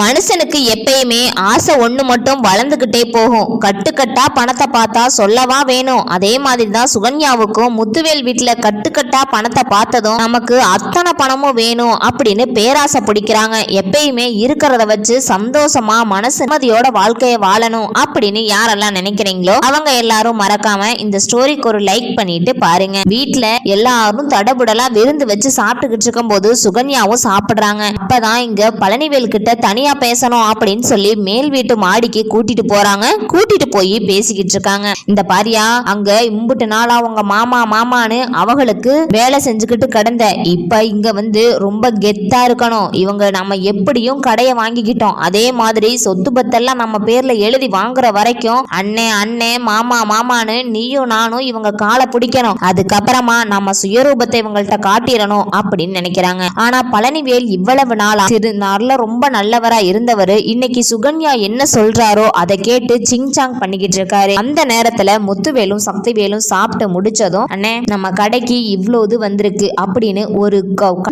பண மனுஷனுக்கு எப்பயுமே ஆசை ஒன்று மட்டும் வளர்ந்துக்கிட்டே போகும். கட்டுக்கட்டா பணத்தை பார்த்தா சொல்லவா வேணும்? அதே மாதிரி தான் சுகன்யாவுக்கும் முத்துவேல் வீட்டில் கட்டுக்கட்டா பணத்தை பார்த்ததும் நமக்கு அத்தனை பணமும் வேணும் அப்படின்னு பேராசை பிடிக்கிறாங்க. எப்பயுமே இருக்கிறத வச்சு சந்தோஷமா மனசு நிம்மதியோட வாழ்க்கையை வாழணும் அப்படின்னு யாரெல்லாம் நினைக்கிறீங்களோ அவங்க எல்லாரும் மறக்காம இந்த ஸ்டோரிக்கு ஒரு லைக் பண்ணிட்டு பாருங்க. வீட்ல எல்லாரும் தடபுடலா விருந்து வச்சு சாப்பிட்டுக்கிட்டு இருக்கும்போது சுகன்யாவும் சாப்பிடுறாங்க. அப்பதான் இங்க பழனிவேல் கிட்ட தனியா பேசணும் அப்படின்னு சொல்லி மேல் வீட்டு மாடிக்கு கூட்டிட்டு போறாங்க. கூட்டிட்டு போய் பேசிக்கிட்டு இருக்காங்க. இந்த பாரியா அங்க இம்புட்டு நாளா உங்க மாமா மாமான்னு அவங்களுக்கு வேலை செஞ்சுக்கிட்டு கிடந்த. இப்ப இங்க வந்து ரொம்ப கெத்தா இருக்கணும். இவங்க நம்ம எப்படியும் கடையை வாங்கிக்கிட்டோம். அதே மாதிரி சொத்து பத்தெல்லாம் நம்ம பேர்ல எழுதி வாங்குற வரைக்கும் அண்ணே அண்ணே மாமா மாமான்னு நீயும் நானும் இவங்க காலை பிடிக்கணும். அதுக்கப்புறமா நம்ம சுயரூபத்தை இவங்கள்ட்ட காட்டிடணும் அப்படின்னு நினைக்கிறாங்க. ஆனா பழனிவேல் இவ்வளவு நாளா சிறு நாள்ல ரொம்ப நல்லவரா இருந்தவர் இன்னைக்கு சுகன்யா என்ன சொல்றாரோ அதை கேட்டு சிங்சாங் பண்ணிக்கிட்டு இருக்காரு. அந்த நேரத்துல முத்துவேலும் சக்திவேலும் சாப்பிட்டு முடிச்சதும் அண்ணே நம்ம கடைக்கு இவ்வளோ இது வந்திருக்கு அப்படின்னு ஒரு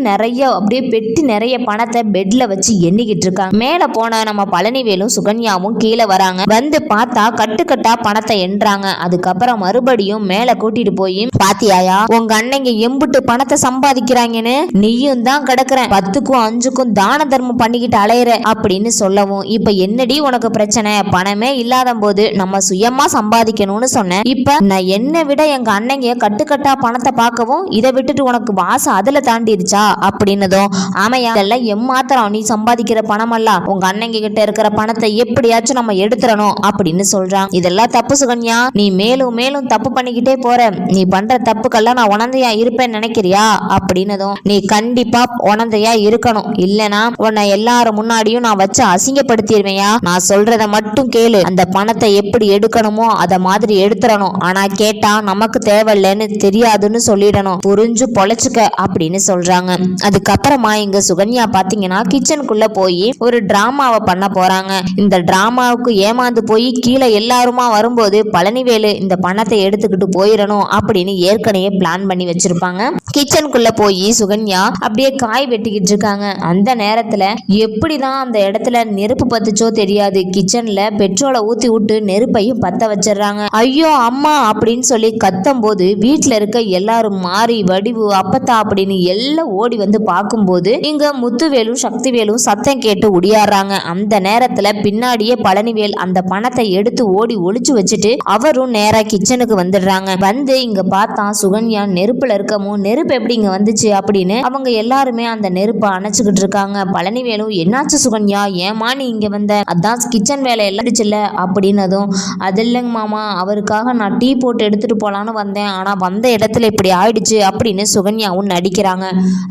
நிறைய அப்படியே பெட்டி நிறைய பணத்தை பெட்ல வச்சு எண்ணிக்கிட்டு இருக்காங்க. மேல போன நம்ம பழனிவேலும் சுகன்யாவும் கீழே வராங்க. வந்து பார்த்தா கட்டுக்கட்டா பணத்தை எண்றாங்க. அதுக்கப்புறம் மறுபடியும் மேல கூட்டிட்டு போய் பாத்தியாயா உங்க அண்ணங்க எம்புட்டு பணத்தை சம்பாதிக்கிறாங்கன்னு? நீயும் தான் கிடக்குற. பத்துக்கும் அஞ்சுக்கும் தான தர்மம் பண்ணிக்கிட்டு அலையிற அப்படின்னு சொல்லவும் இப்ப என்னடி உனக்கு பிரச்சனை? பணமே இல்லாத போது நம்ம சுயமா சம்பாதிக்கணும்னு சொன்னேன். இப்ப நான் என்னை விட எங்க அண்ணங்க கட்டுக்கட்டா பணத்தை பார்க்கவும் இதை விட்டுட்டு உனக்கு வாசம் அதுல தாண்டிருச்சா? அப்படின்னதும் ஆமையா இதெல்லாம் எம்மாத்திரம் நீ சம்பாதிக்கிற பணமல்ல. உங்க அண்ணங்க கிட்ட இருக்கிற பணத்தை எப்படியாச்சும் நம்ம எடுத்துறணும் அப்படின்னு சொல்றான் இதெல்லாம் தப்பு சுகன்யா. நீ மேலும் மேலும் தப்பு பண்ணிக்கிட்டே போற. நீ பண்ற தப்புக்கெல்லாம் நான் உணர்ந்தையா இருப்பேன்னு நினைக்கிறியா? அப்படின்னதும் நீ கண்டிப்பா உணர்ந்தையா இருக்கணும். இல்லனா உன்னை எல்லாரும் முன்னாடியும் நான் வச்சு அசிங்கப்படுத்திடுவேயா? நான் சொல்றத மட்டும் கேளு. அந்த பணத்தை எப்படி எடுக்கணுமோ அத மாதிரி எடுத்துடணும். ஆனா கேட்டா நமக்கு தேவையில்லைன்னு தெரியாதுன்னு சொல்லிடணும். புரிஞ்சு பொழைச்சுக்க அப்படின்னு சொல்றாங்க. அதுக்கப்புறமா இங்க சுகன்யா பாத்தீங்கன்னா கிச்சனுக்குள்ள போய் ஒரு டிராமாவை பண்ண போறாங்க. இந்த டிராமாவுக்கு ஏமாந்து போய் கீழே எல்லாருமா வரும்போது பழனிவேலு இந்த பணத்தை எடுத்துக்கிட்டு போயிடணும் அப்படின்னு ஏற்கனவே பிளான் பண்ணி வச்சிருப்பாங்க. கிச்சனுக்குள்ள போய் சுகன்யா அப்படியே காய் வெட்டிக்கிட்டு இருக்காங்க. அந்த நேரத்துல எப்படிதான் அந்த இடத்துல நெருப்பு பத்துச்சோ தெரியாது. கிச்சன்ல பெட்ரோலை ஊத்தி விட்டு நெருப்பையும் பத்த வச்சிடுறாங்க. ஐயோ அம்மா அப்படின்னு சொல்லி கத்தும் போது வீட்டுல இருக்க எல்லாரும் மாறி வடிவு அப்பத்தா அப்படின்னு எல்லாம் ஓடி வந்து பார்க்கும்போது இங்க முத்துவேலும் சக்திவேலும் சத்தம் கேட்டு உடியாடுறாங்க அந்த நேரத்துல பின்னாடியே பழனிவேல் அந்த பணத்தை எடுத்து ஓடி ஒளிச்சு வச்சுட்டு அவரும் நேரா கிச்சனுக்கு வந்துடுறாங்க. வந்து இங்க பார்த்தா சுகன்யா நெருப்புல இருக்கமோ நெருப்பு எப்படி இங்க வந்துச்சு அப்படின்னு அவங்க எல்லாருமே அந்த நெருப்பை அணைச்சுக்கிட்டு இருக்காங்க. பழனிவேலும் என்னாச்சு சுகன்யா? ஏமா நீ இங்கே வந்த? அதான் கிச்சன் வேலை எல்லாம் இருந்துச்சுல்ல அப்படின்னதும் அது இல்லைங்க மாமா அவருக்காக நான் டீ போட்டு எடுத்துட்டு போலான்னு வந்தேன். ஆனால் வந்த இடத்துல இப்படி ஆயிடுச்சு அப்படின்னு சுகன்யாவும் நடிக்கிறாங்க.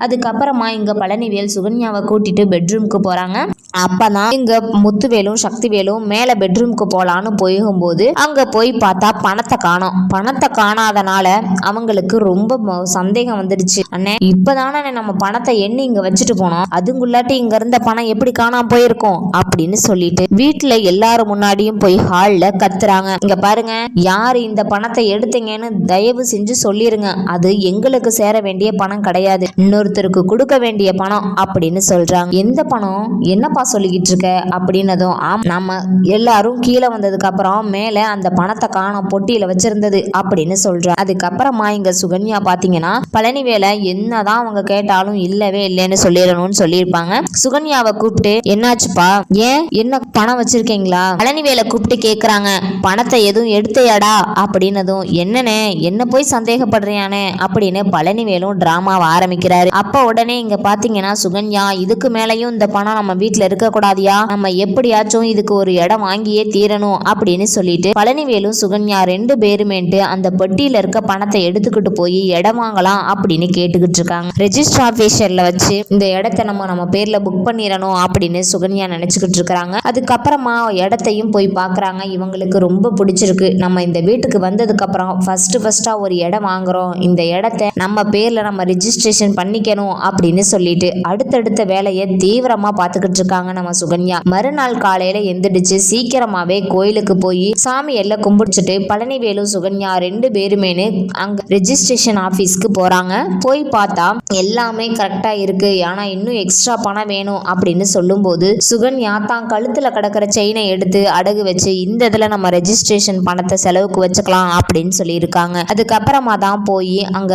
அதுக்கப்புறமா இங்கே பழனிவேல் சுகன்யாவை கூட்டிட்டு பெட்ரூம்க்கு போகிறாங்க அப்பதான் இங்க முத்துவேலும் சக்திவேலும் மேல பெட்ரூம்க்கு போலான்னு போகும்போது அங்க போய் பார்த்தா பணத்தை காணும். பணத்தை காணாதனால அவங்களுக்கு ரொம்ப ம- சந்தேகம் வந்துடுச்சு. அண்ணே இப்பதானே நம்ம பணத்தை எண்ணி இங்க வச்சுட்டு போனோம். அதுங்குள்ளாட்டி இங்க இருந்த பணம் எப்படி காணாம போயிருக்கும்? அப்படின்னு சொல்லிட்டு வீட்டுல எல்லாரும் முன்னாடியும் போய் ஹால்ல கத்துறாங்க. இங்க பாருங்க யாரு இந்த பணத்தை எடுத்தீங்கன்னு தயவு செஞ்சு சொல்லிருங்க. அது எங்களுக்கு சேர வேண்டிய பணம் கிடையாது. இன்னொருத்தருக்கு கொடுக்க வேண்டிய பணம் அப்படின்னு சொல்றாங்க. எந்த பணம்? என்னப்பா சொல்லிக்கிட்டு இருக்க அப்படின்னதும் ஆம் நம்ம எல்லாரும் கீழே வந்ததுக்கு அப்புறம் மேல அந்த பணத்தை காணோம் பொட்டியில வச்சிருந்தது அப்படின்னு சொல்றேன் அதுக்கப்புறமா இங்க சுகன்யா பாத்தீங்கன்னா பழனிவேலை என்னதான் அவங்க கேட்டாலும் இல்லவே இல்லைன்னு சொல்லிடணும்னு சொல்லியிருப்பாங்க. சுகன்யாவை கூப்பிட்டு என்னாச்சுப்பா? ஏன்? என்ன பணம் வச்சிருக்கீங்களா? பழனிவேலை கூப்பிட்டு கேக்குறாங்க பணத்தை எதுவும் எடுத்தையாடா? அப்படின்னதும் என்னனே என்ன போய் சந்தேகப்படுறியானே அப்படின்னு பழனிவேலும் டிராமாவை ஆரம்பிக்கிறாரு. அப்ப உடனே இங்க பாத்தீங்கன்னா சுகன்யா இதுக்கு மேலையும் இந்த பணம் நம்ம வீட்ல இருக்க இருக்கக்கூடாதியா? நம்ம எப்படியாச்சும் இதுக்கு ஒரு இடம் வாங்கியே தீரணும் அப்படின்னு சொல்லிட்டு பழனிவேலும் சுகன்யா ரெண்டு பேருமேட்டு அந்த பெட்டியில இருக்க பணத்தை எடுத்துக்கிட்டு போய் இடம் வாங்கலாம் அப்படின்னு கேட்டுக்கிட்டு இருக்காங்க. ரெஜிஸ்டர் ஆபீசர்ல வச்சு இந்த இடத்த நம்ம நம்ம பேர்ல புக் பண்ணிடணும் அப்படின்னு சுகன்யா நினைச்சுக்கிட்டு இருக்காங்க. அதுக்கப்புறமா இடத்தையும் போய் பார்க்குறாங்க இவங்களுக்கு ரொம்ப பிடிச்சிருக்கு. நம்ம இந்த வீட்டுக்கு வந்ததுக்கு அப்புறம் ஃபர்ஸ்ட் ஃபர்ஸ்டா ஒரு இடம் வாங்குறோம். இந்த இடத்த நம்ம பேர்ல நம்ம ரிஜிஸ்ட்ரேஷன் பண்ணிக்கணும் அப்படின்னு சொல்லிட்டு அடுத்தடுத்த வேலையை தீவிரமா பார்த்துக்கிட்டு இருக்காங்க. இருக்காங்க நம்ம சுகன்யா. மறுநாள் காலையில எந்திரிச்சு சீக்கிரமாவே கோயிலுக்கு போய் சாமி எல்லாம் கும்பிடுச்சிட்டு பழனிவேலு சுகன்யா ரெண்டு பேருமேனு அங்க ரெஜிஸ்ட்ரேஷன் ஆபீஸ்க்கு போறாங்க. போய் பார்த்தா எல்லாமே கரெக்டா இருக்கு. ஆனா இன்னும் எக்ஸ்ட்ரா பணம் வேணும் அப்படின்னு சொல்லும்போது சுகன்யா தான் கழுத்துல கிடக்கிற செயினை எடுத்து அடகு வச்சு இந்த இதுல நம்ம ரெஜிஸ்ட்ரேஷன் பணத்தை செலவுக்கு வச்சுக்கலாம் அப்படின்னு சொல்லியிருக்காங்க. அதுக்கப்புறமா தான் போய் அங்க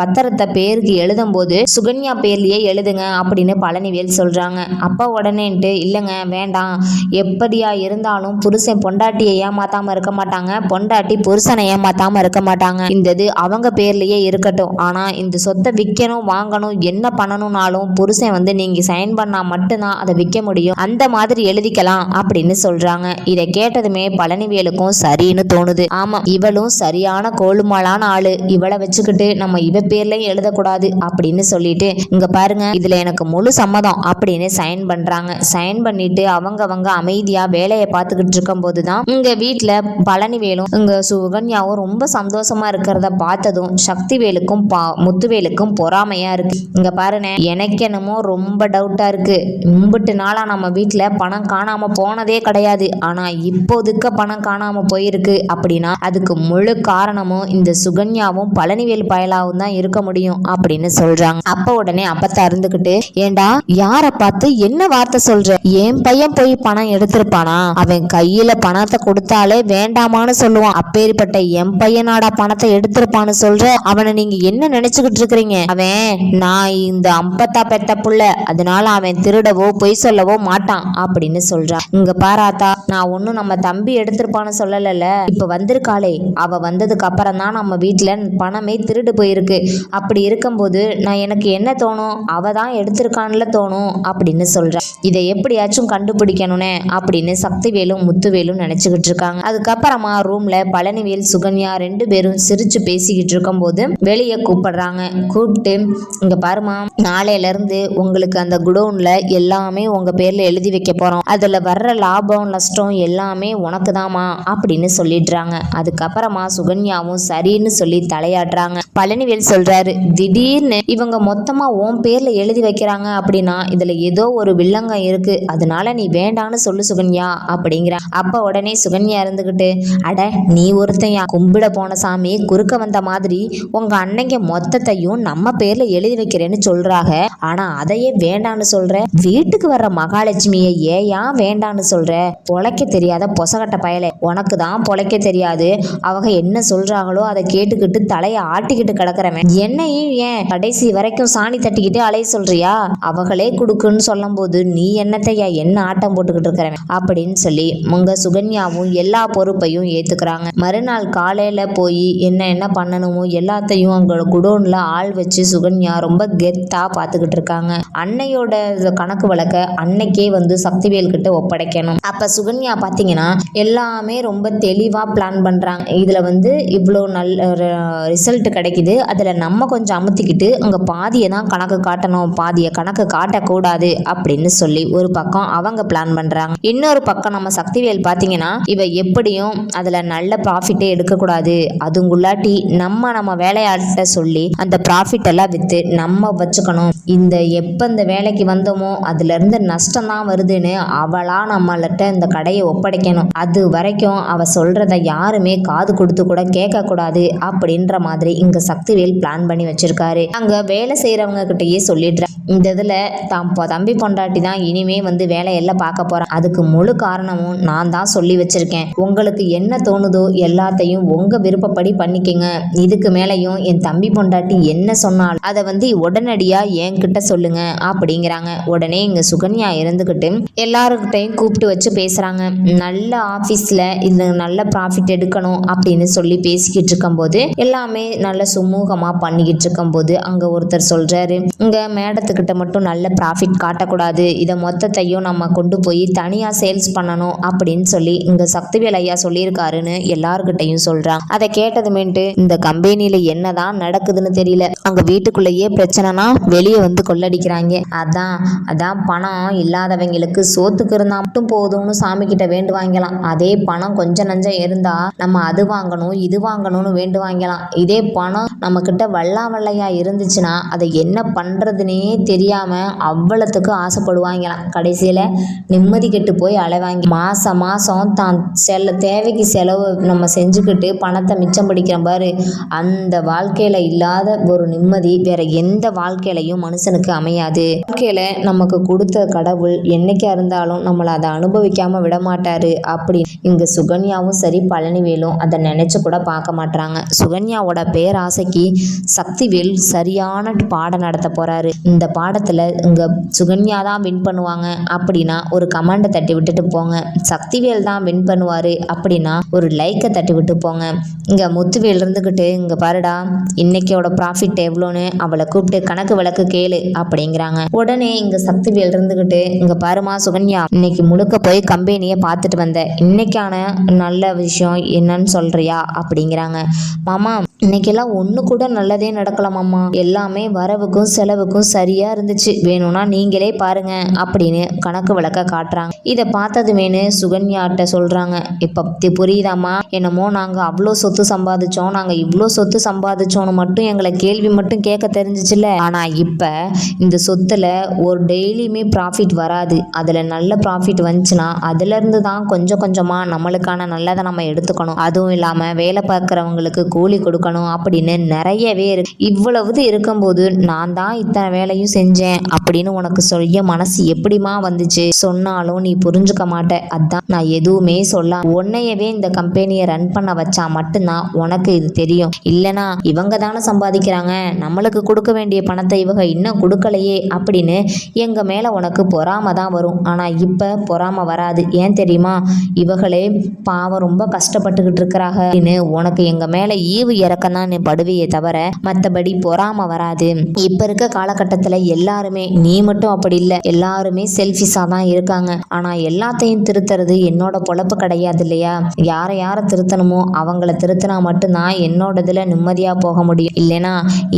பத்திரத்தை பேருக்கு எழுதும்போது சுகன்யா பேர்லயே எழுதுங்க அப்படின்னு பழனிவேல் சொல்றாங்க. உடனே உடனேன்ட்டு இல்லைங்க வேண்டாம். எப்படியா இருந்தாலும் புருஷன் பொண்டாட்டியை ஏமாத்தாம இருக்க மாட்டாங்க. பொண்டாட்டி புருஷனை ஏமாத்தாம இருக்க மாட்டாங்க. இந்த இது அவங்க பேர்லயே இருக்கட்டும். ஆனா இந்த சொத்தை விற்கணும் வாங்கணும் என்ன பண்ணணும்னாலும் புருஷன் வந்து நீங்க சைன் பண்ணா மட்டும்தான் அதை விற்க முடியும். அந்த மாதிரி எழுதிக்கலாம் அப்படின்னு சொல்றாங்க. இதை கேட்டதுமே பழனிவேலுக்கும் சரின்னு தோணுது. ஆமா இவளும் சரியான கோலுமாளான ஆளு. இவளை வச்சுக்கிட்டு நம்ம இவ பேர்லயும் எழுதக்கூடாது அப்படின்னு சொல்லிட்டு இங்க பாருங்க இதுல எனக்கு முழு சம்மதம் அப்படின்னு சைன் பண்றாங்க. சைன் பண்ணிட்டு அவங்க அவங்க அமைதியா வேலையை பார்த்துக்கிட்டு இருக்கும்போது போதுதான் இங்க வீட்டில் பழனிவேலும் இங்க சுகன்யாவும் ரொம்ப சந்தோஷமா இருக்கிறத பார்த்ததும் சக்திவேலுக்கும் பா- முத்துவேலுக்கும் பொறாமையா இருக்கு. இங்க பாருங்க எனக்கு என்னமோ ரொம்ப டவுட்டா இருக்கு. மும்பிட்டு நாளா நம்ம வீட்டில் பணம் காணாம போனதே கிடையாது. ஆனா இப்போதுக்க பணம் காணாம போயிருக்கு அப்படின்னா அதுக்கு முழு காரணமும் இந்த சுகன்யாவும் பழனிவேல் பயலாவும் தான் இருக்க முடியும் அப்படின்னு சொல்றாங்க. அப்ப உடனே அப்பத்தா இருந்துக்கிட்டு ஏண்டா யாரை பார்த்து என்ன வார்த்தை சொல்ற. என் பையன் போய் பணம் எடுத்திருப்பானா? அவன் கையில பணத்தை கொடுத்தாலே வேண்டாமான்னு சொல்லுவான். அப்பேற்பட்ட என் பையனாடா பணத்தை எடுத்திருப்பான்னு சொல்ற. அவனை நீங்க என்ன நினைச்சுக்கிட்டு இருக்கிறீங்க? அவன் நான் இந்த அம்பத்தா பெத்த புள்ள. அதனால அவன் திருடவோ பொய் சொல்லவோ மாட்டான் அப்படின்னு சொல்றான் இங்க பாராத்தா நான் ஒன்னும் நம்ம தம்பி எடுத்திருப்பான்னு சொல்லல இப்ப வந்திருக்காளே. அவ வந்ததுக்கு அப்புறம் தான் நம்ம வீட்டுல பணமே திருடு போயிருக்கு. அப்படி இருக்கும்போது நான் எனக்கு என்ன தோணும்? அவ தான் எடுத்திருக்கான்ல தோணும் அப்படின்னு சொல்றேன் இதை எப்படியாச்சும் கண்டுபிடிக்கணும்னே அப்படின்னு சக்திவேலும் முத்துவேலும் நினைச்சுக்கிட்டு இருக்காங்க. அதுக்கப்புறமா ரூம்ல பழனிவேல் சுகன்யா ரெண்டு பேரும் சிரிச்சு பேசிக்கிட்டு இருக்கும்போது வெளியே கூப்பிடுறாங்க. கூப்பிட்டு இங்க பாருமா நாளையில இருந்து உங்களுக்கு அந்த குடோன்ல எல்லாமே உங்க பேர்ல எழுதி வைக்க போறோம். அதுல வர்ற லாபம் நஷ்டம் எல்லாமே உனக்கு தாமா அப்படின்னு சொல்லிடுறாங்க. அதுக்கப்புறமா சுகன்யாவும் சரின்னு சொல்லி தலையாடுறாங்க பழனிவேல் சொல்றாரு திடீர்னு இவங்க மொத்தமா உன் பேர்ல எழுதி வைக்கிறாங்க அப்படின்னா இதுல ஏதோ ஒரு வில்லங்கம் இருக்கு. அதனால நீ வேண்டான்னு சொல்லு சுகன்யா அப்படிங்கிற அப்ப உடனே சுகன்யா இருந்துகிட்டு அட நீ ஒருத்தையா? கும்பிட போன சாமி குறுக்க வந்த மாதிரி உங்க அன்னைங்க மொத்தத்தையும் நம்ம பேர்ல எழுதி வைக்கிறேன்னு சொல்றாங்க ஆனா அதையே வேண்டான்னு சொல்ற? வீட்டுக்கு வர்ற மகாலட்சுமியை ஏயா வேண்டான்னு சொல்ற? பொழைக்க தெரியாத பொசகட்ட பயலை. உனக்கு தான் பொழைக்க தெரியாது. அவங்க என்ன சொல்றாங்களோ அதை கேட்டுக்கிட்டு தலையை ஆட்டிக்கிட்டு கிடக்குறவன். என்னையும் ஏன் கடைசி வரைக்கும் சாணி தட்டிக்கிட்டு அலைய சொல்றியா? அவங்களே கொடுக்குன்னு சொல்லும்போது நீ என்னத்தையா என்ன ஆட்டம் போட்டுக்கிட்டு இருக்கிறேன் அப்படின்னு சொல்லி உங்க சுகன்யாவும் எல்லா பொறுப்பையும் ஏத்துக்கிறாங்க. மறுநாள் காலையில போய் என்ன என்ன பண்ணணுமோ எல்லாத்தையும் அங்க குடோன்ல ஆள் வச்சு சுகன்யா ரொம்ப கெத்தா பார்த்துக்கிட்டு இருக்காங்க. அன்னையோட கணக்கு வழக்க அன்னைக்கே வந்து சக்திவேல் கிட்ட ஒப்படைக்கணும். அப்ப சுகன்யா பாத்தீங்கன்னா எல்லாமே ரொம்ப தெளிவா பிளான் பண்றாங்க. இதுல வந்து இவ்வளோ நல்ல ரிசல்ட் கிடைக்குது. அதுல நம்ம கொஞ்சம் அமுத்திக்கிட்டு அங்க பாதியை தான் கணக்கு காட்டணும். பாதியை கணக்கு காட்டக்கூடாது அப்படின்னு சொல்லி ஒரு பக்கம் அவங்க பிளான் பண்றாங்க. இன்னொரு பக்கம் நம்ம சக்திவேல் பாத்தீங்கன்னா இவ எப்படியும் அதுல நல்ல ப்ராஃபிட்டே எடுக்கக்கூடாது. அதுங்குள்ளாட்டி நம்ம நம்ம வேலையாட்ட சொல்லி அந்த ப்ராஃபிட் எல்லாம் வித்து நம்ம வச்சுக்கணும். இந்த எப்ப இந்த வேலைக்கு வந்தோமோ அதுல இருந்து நஷ்டம் தான் வருதுன்னு அவளா நம்மள்ட்ட இந்த கடையை ஒப்படைக்கணும். அது வரைக்கும் அவ சொல்றத யாருமே காது கொடுத்து கூட கேட்க கூடாது அப்படின்ற மாதிரி இங்க சக்திவேல் பிளான் பண்ணி வச்சிருக்காரு. அங்க வேலை செய்யறவங்க கிட்டயே சொல்லிடுறேன். இந்த இதுல தான் தம்பி பொண்டாட்டி தான் இனிமே வந்து வேலையெல்லாம் பார்க்க போறேன். அதுக்கு முழு காரணமும் நான் தான் சொல்லி வச்சிருக்கேன். உங்களுக்கு என்ன தோணுதோ எல்லாத்தையும் உங்க விருப்பப்படி பண்ணிக்கங்க. இதுக்கு மேலையும் என் தம்பி பொண்டாட்டி என்ன சொன்னால் அதை வந்து உடனடியா என்கிட்ட சொல்லுங்க அப்படிங்கிறாங்க. உடனே இங்க சுகன்யா இருந்துகிட்டு எல்லாருக்கிட்டையும் கூப்பிட்டு வச்சு பேசுறாங்க. நல்ல ஆபீஸ்ல இந்த நல்ல ப்ராஃபிட் எடுக்கணும் அப்படின்னு சொல்லி பேசிக்கிட்டு இருக்கும்போது எல்லாமே நல்ல சுமூகமா பண்ணிக்கிட்டு இருக்கும்போது அங்க ஒருத்தர் சொல்றாரு. இங்க மேடத்துக்கிட்ட மட்டும் நல்ல ப்ராஃபிட் காட்டக்கூடாது. இதை மொத்தத்தையும் நம்ம கொண்டு போய் தனியாக சேல்ஸ் பண்ணணும் அப்படின்னு சொல்லி இங்கே சக்திவேல் ஐயா சொல்லியிருக்காருன்னு எல்லாருக்கிட்டையும் சொல்கிறான் அதை கேட்டதுமேட்டு இந்த கம்பெனியில் என்னதான் நடக்குதுன்னு தெரியல. அங்கே வீட்டுக்குள்ளேயே பிரச்சனைனா வெளியே வந்து கொள்ளடிக்கிறாங்க. அதான் அதான் பணம் இல்லாதவங்களுக்கு சோத்துக்கு இருந்தால் மட்டும் போதும்னு சாமி கிட்ட வேண்டுவாங்கலாம் அதே பணம் கொஞ்சம் நஞ்சம் இருந்தா நம்ம அது வாங்கணும் இது வாங்கணும்னு வேண்டு வாங்கலாம் இதே பணம் நம்ம கிட்ட வல்லா வல்லையா இருந்துச்சுன்னா அதை என்ன பண்ணுறதுனே தெரியாம அவ்வளத்துக்கு ஆசைப்படுவாங்க. அலைவாங்கலாம் கடைசியில் நிம்மதி கெட்டு போய் அலைவாங்க மாதம் மாதம் தான் செல்ல தேவைக்கு செலவு நம்ம செஞ்சுக்கிட்டு பணத்தை மிச்சம் பிடிக்கிற பாரு. அந்த வாழ்க்கையில் இல்லாத ஒரு நிம்மதி வேற எந்த வாழ்க்கையிலையும் மனுஷனுக்கு அமையாது. வாழ்க்கையில் நமக்கு கொடுத்த கடவுள் என்னைக்கா இருந்தாலும் நம்மளை அதை அனுபவிக்காமல் விடமாட்டாரு அப்படி. இங்கே சுகன்யாவும் சரி பழனிவேலும் அதை நினைச்சு கூட பார்க்க மாட்டாங்க சுகன்யாவோட பேராசைக்கு சக்திவேல் சரியான பாடம் நடத்த போறாரு. இந்த பாடத்தில் இங்கே சுகன்யா தான் வின் பண்ணுவாங்க. அப்படின்னா ஒரு கமெண்டை தட்டி விட்டுட்டு போங்க. சக்திவேல் தான் வின் பண்ணுவாரு அப்படின்னா ஒரு லைக்கை தட்டி விட்டு போங்க. இங்க முத்துவேல் இருந்துக்கிட்டு இங்க பாருடா இன்னைக்கோட ப்ராஃபிட் எவ்வளோன்னு அவளை கூப்பிட்டு கணக்கு விளக்கு கேளு அப்படிங்கிறாங்க. உடனே இங்க சக்திவேல் இருந்துக்கிட்டு இங்க பாருமா சுகன்யா இன்னைக்கு முழுக்க போய் கம்பெனியை பார்த்துட்டு வந்தேன் இன்னைக்கான நல்ல விஷயம் என்னன்னு சொல்றியா? அப்படிங்கிறாங்க. மாமா இன்னைக்கெல்லாம் ஒன்று கூட நல்லதே நடக்கலாமாம்மா எல்லாமே வரவுக்கும் செலவுக்கும் சரியாக இருந்துச்சு. வேணும்னா நீங்களே பாருங்க அப்படின்னு கணக்கு விளக்க காட்டுறாங்க. இதை பார்த்ததுமேனு சுகன்யாட்ட சொல்றாங்க. இப்போ புரியுதாம்மா? என்னமோ நாங்க அவ்வளோ சொத்து சம்பாதிச்சோம். நாங்க இவ்வளோ சொத்து சம்பாதிச்சோன்னு மட்டும் எங்களை கேள்வி மட்டும் கேட்க தெரிஞ்சிச்சுல ஆனா இப்போ இந்த சொத்துல ஒரு டெய்லியுமே ப்ராஃபிட் வராது. அதுல நல்ல ப்ராஃபிட் வந்துச்சுன்னா அதுல இருந்து தான் கொஞ்சம் கொஞ்சமா நம்மளுக்கான நல்லதை நம்ம எடுத்துக்கணும். அதுவும் இல்லாம வேலை பார்க்குறவங்களுக்கு கூலி கொடுக்கணும் அப்படின்னு நிறையவே இருக்கு. இவ்வளவு இருக்கும்போது நான் தான் இத்தனை வேலையும் செஞ்சேன் அப்படின்னு உனக்கு சொல்லிய மனசு எப்படிமா வந்துச்சு? சொன்னாலும் நீ புரிஞ்சுக்க மாட்ட. அதான் நான் எதுவுமே சொல்ல உன்னையவே இந்த கம்பெனியை ரன் பண்ண வச்சா மட்டும்தான் உனக்கு இது தெரியும். இல்லனா இவங்க தானே சம்பாதிக்கிறாங்க. நம்மளுக்கு கொடுக்க வேண்டிய பணத்தை இவங்க இன்னும் கொடுக்கலையே அப்படின்னு எங்க மேல உனக்கு பொறாம தான் வரும். ஆனா இப்ப பொறாம வராது. ஏன் தெரியுமா? இவகளே பாவம் ரொம்ப கஷ்டப்பட்டுக்கிட்டு இருக்கிறாங்க அப்படின்னு உனக்கு எங்க மேல ஈவு இறக்கம் தான் தவிர மற்றபடி பொறாம வராது. இப்ப இருக்க காலகட்டத்துல எல்லாருமே நீ மட்டும் அப்படி இல்லை. எல்லாரும் எல்லாருமே செல்ஃபிஷாக தான் இருக்காங்க. ஆனால் எல்லாத்தையும் திருத்துறது என்னோட பொழப்பு கிடையாது இல்லையா? யாரை யாரை திருத்தணுமோ அவங்கள திருத்தினா மட்டும்தான் என்னோட இதில் நிம்மதியாக போக முடியும். இல்லைனா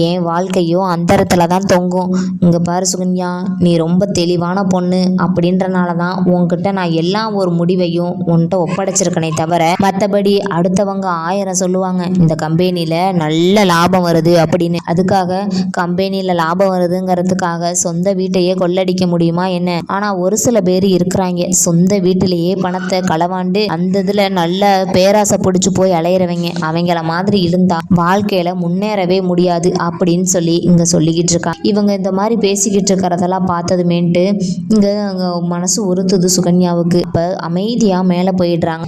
என் வாழ்க்கையோ அந்தரத்தில் தான் தொங்கும். இங்கே பாரு சுகன்யா நீ ரொம்ப தெளிவான பொண்ணு அப்படின்றனால தான் உன்கிட்ட நான் எல்லா ஒரு முடிவையும் உன்கிட்ட ஒப்படைச்சிருக்கனே தவிர மற்றபடி அடுத்தவங்க ஆயிரம் சொல்லுவாங்க இந்த கம்பெனியில் நல்ல லாபம் வருது அப்படின்னு. அதுக்காக கம்பெனியில் லாபம் வருதுங்கிறதுக்காக சொந்த வீட்டையே கொள்ளடிக்க முடியுமா என்ன? ஆனால் ஒரு சில பேர் இருக்கிறாங்க. சொந்த வீட்டிலேயே பணத்தை களவாண்டு அந்த இதில் நல்ல பேராசை பிடிச்சி போய் அலையிறவங்க. அவங்கள மாதிரி இருந்தா வாழ்க்கையில முன்னேறவே முடியாது அப்படின்னு சொல்லி இங்க சொல்லிக்கிட்டு இருக்காங்க. இவங்க இந்த மாதிரி பேசிக்கிட்டு இருக்கிறதெல்லாம் பார்த்ததுமேன்ட்டு இங்க மனசு உறுத்துது சுகன்யாவுக்கு. இப்ப அமைதியா மேலே போயிடுறாங்க.